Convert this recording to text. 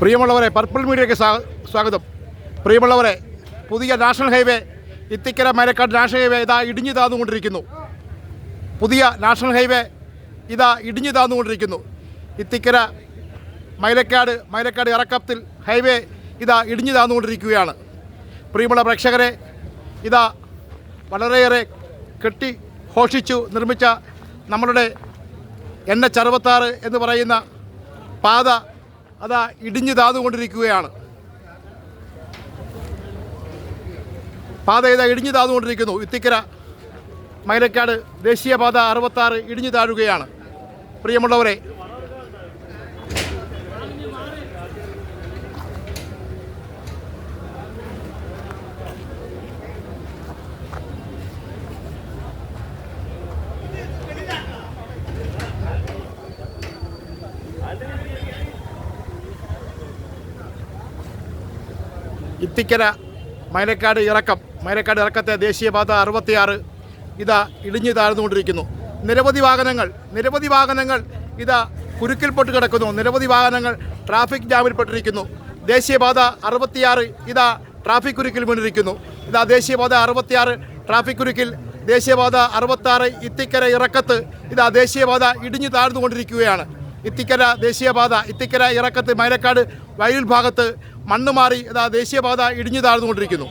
പ്രിയമുള്ളവരെ പർപ്പിൾ മീഡിയയ്ക്ക് സ്വാഗതം. പ്രിയമുള്ളവരെ പുതിയ national highway Ithikkara Marakkad national highway ഇതാ ഇടിഞ്ഞു താന്നുകൊണ്ടിരിക്കുന്നു. പുതിയ നാഷണൽ ഹൈവേ ഇതാ ഇടിഞ്ഞു താന്നുകൊണ്ടിരിക്കുന്നു. ഇത്തിക്കര മൈലക്കാട് മൈലക്കാട് ഇറക്കത്തിൽ ഹൈവേ ഇതാ ഇടിഞ്ഞു താന്നുകൊണ്ടിരിക്കുകയാണ്. പ്രിയമുള്ള പ്രേക്ഷകരെ ഇതാ വളരെയേറെ കെട്ടി ഘോഷിച്ചു നിർമ്മിച്ച നമ്മളുടെ എൻ എച്ച് അറുപത്താറ് എന്ന് പറയുന്ന പാത അതാ ഇടിഞ്ഞു താതുകൊണ്ടിരിക്കുകയാണ് പാത ഇതാ ഇടിഞ്ഞു താതുകൊണ്ടിരിക്കുന്നു ഇത്തിക്കര മൈലക്കാട് ദേശീയപാത അറുപത്താറ് ഇടിഞ്ഞു താഴുകയാണ്. പ്രിയമുള്ളവരെ ഇത്തിക്കര മൈലക്കാട് ഇറക്കം. മൈലക്കാട് ഇറക്കത്തെ ദേശീയപാത അറുപത്തിയാറ് ഇതാ ഇടിഞ്ഞു താഴ്ന്നുകൊണ്ടിരിക്കുന്നു. നിരവധി വാഹനങ്ങൾ നിരവധി വാഹനങ്ങൾ ഇതാ കുരുക്കിൽപ്പെട്ട് കിടക്കുന്നു. നിരവധി വാഹനങ്ങൾ ട്രാഫിക് ജാമിൽപ്പെട്ടിരിക്കുന്നു ദേശീയപാത അറുപത്തിയാറ് ഇതാ ട്രാഫിക് കുരുക്കിൽ വീണിരിക്കുന്നു. ഇതാ ദേശീയപാത അറുപത്തിയാറ് ട്രാഫിക് കുരുക്കിൽ ദേശീയപാത അറുപത്താറ് ഇത്തിക്കര ഇറക്കത്ത് ഇതാ ദേശീയപാത ഇടിഞ്ഞു താഴ്ന്നുകൊണ്ടിരിക്കുകയാണ്. ഇത്തിക്കര ദേശീയപാത ഇത്തിക്കര ഇറക്കത്ത് മൈലക്കാട് വയലിൽ ഭാഗത്ത് മണ്ണ് മാറി ദേശീയപാത ഇടിഞ്ഞു താഴ്ന്നുകൊണ്ടിരിക്കുന്നു.